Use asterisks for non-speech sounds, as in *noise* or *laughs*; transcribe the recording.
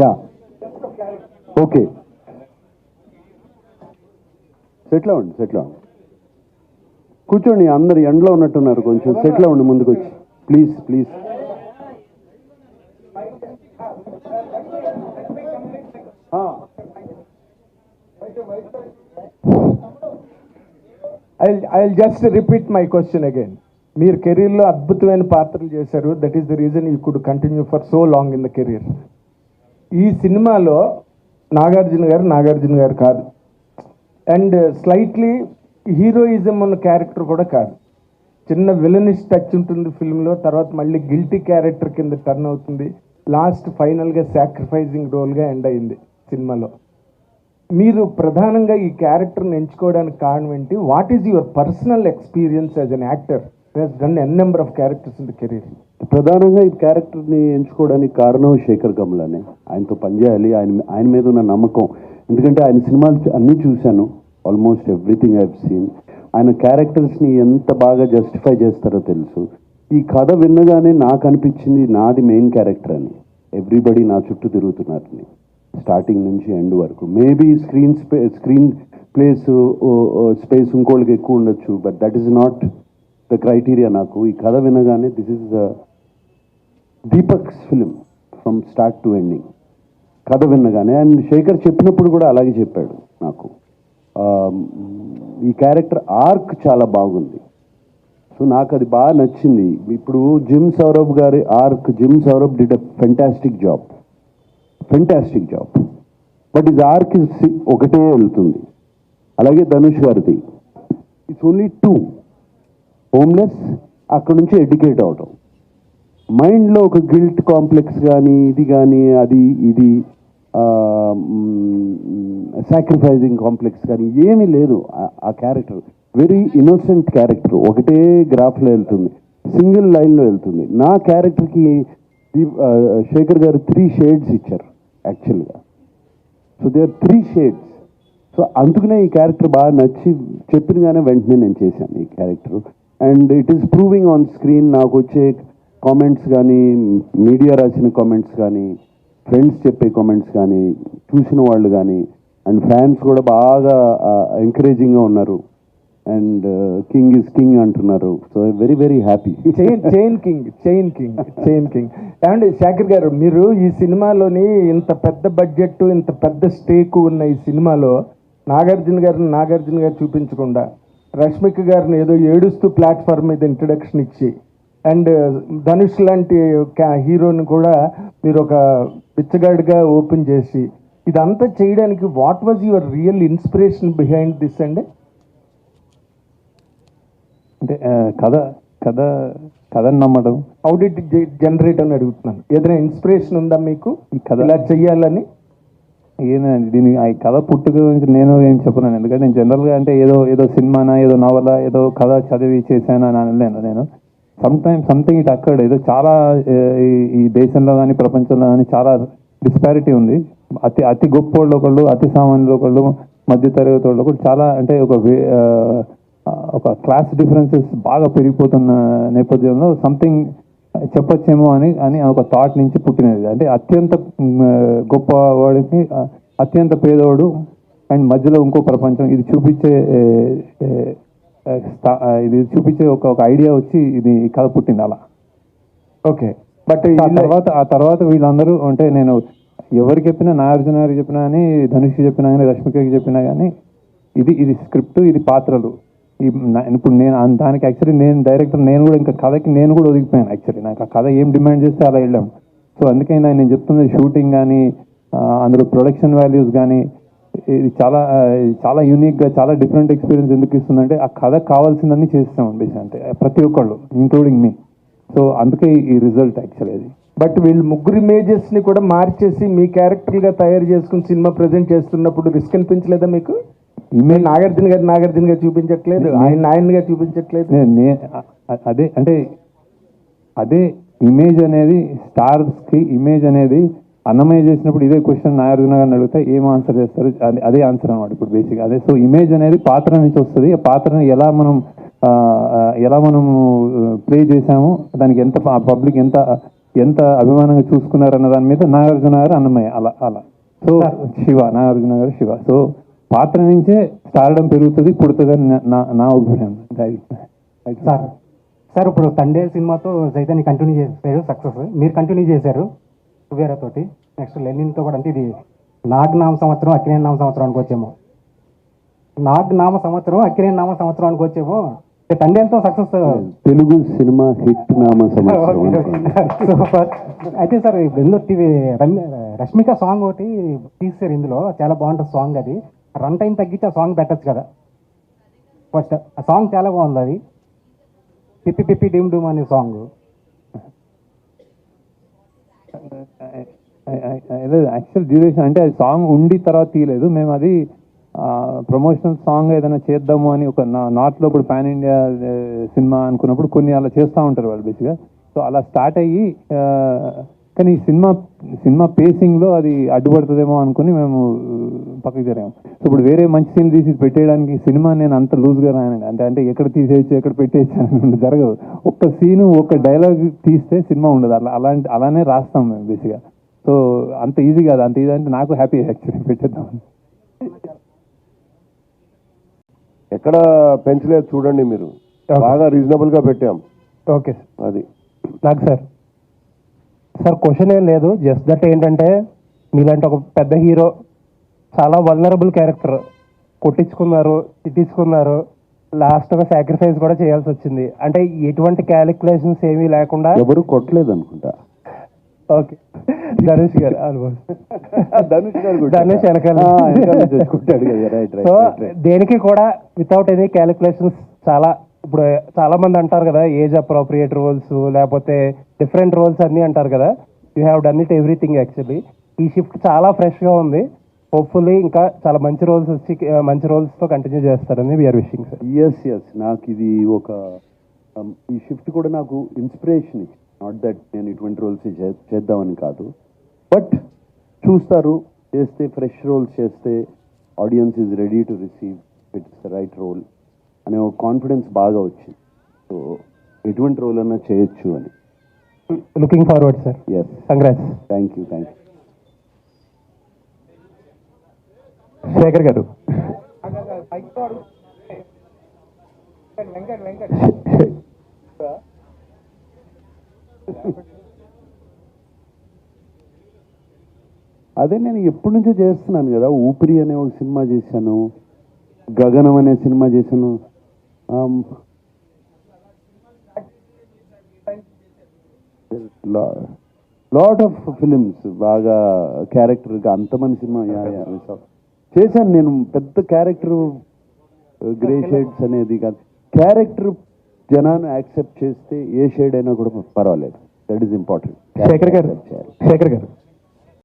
Yeah okay settle అవ్వండి settle అవ్వండి కూర్చోండి అందరు ఎండలో ఉన్నట్టున్నారు కొంచెం. సెటిల్ అవ్వండి ముందుకు వచ్చి please please I I just repeat my question again మీరు కెరీర్లో అద్భుతమైన పాత్రలు చేశారు. That is the reason you could continue for so long in the career ఈ సినిమాలో నాగార్జున గారు నాగార్జున గారు కాదు. అండ్ స్లైట్లీ హీరోయిజం ఉన్న క్యారెక్టర్ కూడా కాదు. చిన్న విలనిష్ టచ్ ఉంటుంది ఫిల్మ్లో తర్వాత మళ్ళీ గిల్టీ క్యారెక్టర్ కింద టర్న్ అవుతుంది. లాస్ట్ ఫైనల్గా సాక్రిఫైజింగ్ రోల్గా ఎండ్ అయింది సినిమాలో. మీరు ప్రధానంగా ఈ క్యారెక్టర్ని ఎంచుకోవడానికి కారణం ఏంటి? What is your personal experience as an actor? Done n number of characters in the career ప్రధానంగా ఈ క్యారెక్టర్ని ఎంచుకోవడానికి కారణం శేఖర్ కమలానే. ఆయనతో పనిచేయాలి. ఆయన ఆయన మీద ఉన్న నమ్మకం. ఎందుకంటే ఆయన సినిమాలు అన్నీ చూశాను. ఆల్మోస్ట్ ఎవ్రీథింగ్ ఐవ్ సీన్ ఆయన క్యారెక్టర్స్ని ఎంత బాగా జస్టిఫై చేస్తారో తెలుసు. ఈ కథ విన్నగానే నాకు అనిపించింది నాది మెయిన్ క్యారెక్టర్ అని. ఎవ్రీబడి నా చుట్టూ తిరుగుతున్నారని. స్టార్టింగ్ నుంచి ఎండ్ వరకు. Maybe screen space screen place space ఇంకోళ్ళకి ఎక్కువ ఉండొచ్చు. But that is not the criteria నాకు. ఈ కథ వినగానే this is the Deepak's film from start to ending కథ విన్నగానే అండ్ శేఖర్ చెప్పినప్పుడు కూడా అలాగే చెప్పాడు నాకు. ఈ క్యారెక్టర్ ఆర్క్ చాలా బాగుంది. సో నాకు అది బాగా నచ్చింది. ఇప్పుడు Jim Sarbh garu arc Jim Sarbh did a fantastic job fantastic job but is arc ఒకటే వెళ్తుంది. అలాగే ధనుష్ గారిది. ఇట్స్ ఓన్లీ టూ హోమ్లెస్ అక్కడ నుంచి ఎడ్యుకేట్ అవటం. మైండ్లో ఒక గిల్ట్ కాంప్లెక్స్ కానీ ఇది కానీ అది ఇది సాక్రిఫైజింగ్ కాంప్లెక్స్ కానీ ఏమీ లేదు ఆ- క్యారెక్టర్ వెరీ ఇన్నోసెంట్ క్యారెక్టర్ ఒకటే గ్రాఫ్లో వెళ్తుంది. సింగిల్ లైన్లో వెళ్తుంది. నా క్యారెక్టర్కి శేఖర్ గారు త్రీ షేడ్స్ ఇచ్చారు యాక్చువల్గా so they are three shades so అందుకనే ఈ క్యారెక్టర్ బాగా నచ్చి చెప్పినగానే వెంటనే నేను చేశాను ఈ character and it is proving on screen నాకు వచ్చే కామెంట్స్ కానీ మీడియా రాసిన కామెంట్స్ కానీ ఫ్రెండ్స్ చెప్పే కామెంట్స్ కానీ చూసిన వాళ్ళు కానీ అండ్ ఫ్యాన్స్ కూడా బాగా ఎంకరేజింగ్గా ఉన్నారు. అండ్ కింగ్ ఇస్ కింగ్ అంటున్నారు. So very very happy chain chain king chain king chain king and Sekhar garu మీరు ఈ సినిమాలోని ఇంత పెద్ద బడ్జెట్ ఇంత పెద్ద స్టేక్ ఉన్న ఈ సినిమాలో నాగార్జున గారిని నాగార్జున గారు చూపించకుండా రష్మిక గారిని ఏదో ఏడుస్తూ ప్లాట్ఫామ్ మీద ఇంట్రడక్షన్ ఇచ్చి అండ్ ధనుష్ లాంటి హీరోని కూడా మీరు ఒక బిచ్చగాడిగా ఓపెన్ చేసి ఇదంతా చేయడానికి what was your real inspiration behind this అండి? అంటే కథ కథ కథని నమ్మడం. హౌ డిడ్ జనరేట్ అని అడుగుతున్నాను. ఏదైనా ఇన్స్పిరేషన్ ఉందా మీకు? ఈ కథ ఇలా చెయ్యాలని? ఏంటంటే దీని ఆ కథ పుట్టుక గురించి నేను ఏం చెప్పలేను. ఎందుకంటే నేను జనరల్గా అంటే ఏదో ఏదో సినిమానా ఏదో నవల ఏదో కథ చదివి చేశాను అని అనలేను నేను. సమ్ టైమ్ సంథింగ్ ఇట్ అక్కడ ఏదో చాలా ఈ- దేశంలో కానీ ప్రపంచంలో కానీ చాలా డిస్పారిటీ ఉంది. అతి అతి గొప్ప వాళ్ళు ఒకళ్ళు అతి సామాన్యులు ఒకళ్ళు మధ్యతరగతి వాళ్ళు ఒకళ్ళు చాలా అంటే ఒక ఒక క్లాస్ డిఫరెన్సెస్ బాగా పెరిగిపోతున్న నేపథ్యంలో సంథింగ్ చెప్పొచ్చేమో అని అని ఒక థాట్ నుంచి పుట్టినది. అంటే అత్యంత గొప్ప వాడికి ఆ, అత్యంత పేదవాడు అండ్ మధ్యలో ఇంకో ప్రపంచం. ఇది చూపించే ఇది చూపించే ఒక ఒక ఐడియా వచ్చి ఇది కథ పుట్టింది అలా. ఓకే. బట్ ఆ తర్వాత ఆ తర్వాత వీళ్ళందరూ అంటే నేను ఎవరికి చెప్పినా నాగార్జున గారికి చెప్పినా కానీ ధనుష్ చెప్పినా కానీ రష్మికకి చెప్పినా కానీ ఇది ఇది స్క్రిప్ట్ ఇది పాత్రలు. ఈ ఇప్పుడు నేను దానికి యాక్చువల్లీ నేను డైరెక్టర్ నేను కూడా ఇంకా కథకి నేను కూడా ఒదిగిపోయాను యాక్చువల్లీ నాకు ఆ కథ ఏం డిమాండ్ చేస్తే అలా వెళ్ళాం. సో అందుకైనా నేను చెప్తుంది షూటింగ్ కానీ అందులో ప్రొడక్షన్ వాల్యూస్ కానీ ఇది చాలా చాలా యూనిక్గా చాలా డిఫరెంట్ ఎక్స్పీరియన్స్ ఎందుకు ఇస్తుందంటే ఆ కథ కావాల్సిందని చేస్తాం బేసిక్ అంటే ప్రతి ఒక్కళ్ళు ఇంక్లూడింగ్ మీ సో అందుకే ఈ రిజల్ట్ యాక్చువల్లీ అది. బట్ వీళ్ళు ముగ్గురు ఇమేజెస్ని కూడా మార్చేసి మీ క్యారెక్టర్గా తయారు చేసుకుని సినిమా ప్రెజెంట్ చేస్తున్నప్పుడు రిస్క్ అనిపించలేదా మీకు? ఇమేజ్ నాగార్జున గారు నాగార్జున గారు చూపించట్లేదు. ఆయన ఆయనగా చూపించట్లేదు. అదే అంటే అదే ఇమేజ్ అనేది స్టార్స్కి ఇమేజ్ అనేది అన్నమయ్య చేసినప్పుడు ఇదే క్వశ్చన్ నాగార్జున గారిని అడిగితే ఏం ఆన్సర్ చేస్తారు? అదే- అదే ఆన్సర్ అనమాట ఇప్పుడు బేసిక్ అదే సో ఇమేజ్ అనేది పాత్ర నుంచి వస్తుంది. ఆ పాత్రని ఎలా మనం ఎలా మనం ప్లే చేసాము దానికి ఎంత పబ్లిక్ ఎంత ఎంత అభిమానంగా చూసుకున్నారన్న దాని మీద నాగార్జున గారు అన్నమయ్య అలా అలా. సో శివ నాగార్జున గారు శివ. సో పాత్ర నుంచే స్టార్డం పెరుగుతుంది పుడుతుందని నా- నా అభిప్రాయం. సార్ సార్ ఇప్పుడు తండే సినిమాతో చైతన్య కంటిన్యూ చేశారు సక్సెస్ మీరు కంటిన్యూ చేశారు తోటి. నెక్స్ట్ లెనిన్తో కూడా అంటే ఇది నాగ్ నామ సంవత్సరం అక్కినే నామ సంవత్సరం అనుకోవచ్చేమో నాగ్ నామ సంవత్సరం అక్కినే నామ సంవత్సరం అనుకోవచ్చేమో ఇక తండేలతో సక్సెస్ తెలుగు సినిమా హిట్ నామ. *laughs* సూపర్. అయితే సార్ ఇందులో రష్మిక సాంగ్ ఒకటి తీసారు ఇందులో. చాలా బాగుంటుంది సాంగ్ అది. రన్ టైం తగ్గించి ఆ సాంగ్ పెట్టచ్చు కదా. ఫస్ట్ ఆ సాంగ్ చాలా బాగుంది అది. పిప్పి పిప్పి డిమ్ డూమ్ అనే సాంగ్ యాక్చువల్ డ్యూరేషన్ అంటే అది సాంగ్ ఉండి తర్వాత తీయలేదు. మేము అది ప్రమోషనల్ సాంగ్ ఏదైనా చేద్దాము అని ఒక నార్త్లో ఇప్పుడు పాన్ ఇండియా సినిమా అనుకున్నప్పుడు కొన్ని అలా చేస్తూ ఉంటారు వాళ్ళు బేసిక్గా సో అలా స్టార్ట్ అయ్యి కానీ సినిమా సినిమా పేసింగ్లో అది అడ్డుపడుతుందేమో అనుకుని మేము పక్కకి జరిగాము సో ఇప్పుడు వేరే మంచి సీన్ తీసి పెట్టేయడానికి సినిమా నేను అంత లూజ్గా రాయనండి. అంటే అంటే ఎక్కడ తీసేయచ్చు ఎక్కడ పెట్టేయచ్చు అని జరగదు. ఒక్క సీను ఒక్క డైలాగ్ తీస్తే సినిమా ఉండదు. అలా అలాంటి అలానే రాస్తాం మేము బేసిక్గా సో అంత ఈజీ కాదు. అంత ఈజీ అంటే నాకు హ్యాపీ యాక్చువల్లీ పెట్టేద్దాం. ఎక్కడ పెంచలేదు చూడండి మీరు. బాగా రీజనబుల్గా పెట్టాం. Okay sir. అది. నాకు సార్ సార్ క్వశ్చన్ ఏం లేదు. జస్ట్ దట్ ఏంటంటే మీలాంటి ఒక పెద్ద హీరో చాలా వల్నరబుల్ క్యారెక్టర్ కొట్టించుకున్నారు తిట్టించుకున్నారు. లాస్ట్గా సాక్రిఫైస్ కూడా చేయాల్సి వచ్చింది. అంటే ఎటువంటి క్యాలిక్యులేషన్స్ ఏమీ లేకుండా ఎవరు కొట్టలేదు అనుకుంటా. ఓకే ధనుష్ గారు ఆల్మోస్ట్ ధనుష్ గారు ధనుష్ వెనకాల. సో దేనికి కూడా వితౌట్ ఎనీ క్యాలిక్యులేషన్స్ చాలా ఇప్పుడు చాలా మంది అంటారు కదా ఏజ్ అప్రోప్రియేట్ రోల్స్ లేకపోతే డిఫరెంట్ రోల్స్ అన్నీ అంటారు కదా. You have done it everything actually ఈ షిఫ్ట్ చాలా ఫ్రెష్గా ఉంది. హోప్ఫుల్లీ ఇంకా చాలా మంచి రోల్స్ వచ్చి మంచి రోల్స్తో కంటిన్యూ చేస్తారని we're wishing sir yes yes నాకు ఇది ఒక um, ఈ షిఫ్ట్ కూడా నాకు ఇన్స్పిరేషన్ ఇచ్చింది. నాట్ దట్ నేను ఇటువంటి రోల్స్ చేద్దామని కాదు. బట్ చూస్తారు చేస్తే ఫ్రెష్ రోల్స్ చేస్తే audience is ready to receive it's the right role అనే ఒక కాన్ఫిడెన్స్ బాగా వచ్చింది. సో ఎటువంటి రోల్ అన్నా చేయొచ్చు అని. Looking forward sir yes congrats thank you thank you Shekhar garu అదే నేను ఎప్పటి నుంచో చేస్తున్నాను కదా ఊపిరి అనే ఒక సినిమా చేశాను గగనం అనే సినిమా చేశాను లాట్ ఆఫ్ ఫిలిమ్స్ బాగా క్యారెక్టర్గా అంతమంది సినిమా. చేశాను నేను పెద్ద క్యారెక్టర్ గ్రే షేడ్స్ అనేది కాదు. క్యారెక్టర్ జనాన్ని యాక్సెప్ట్ చేస్తే ఏ షేడ్ అయినా కూడా పర్వాలేదు. దట్ ఈస్ ఇంపార్టెంట్ శేఖర్ గారు శేఖర్ గారు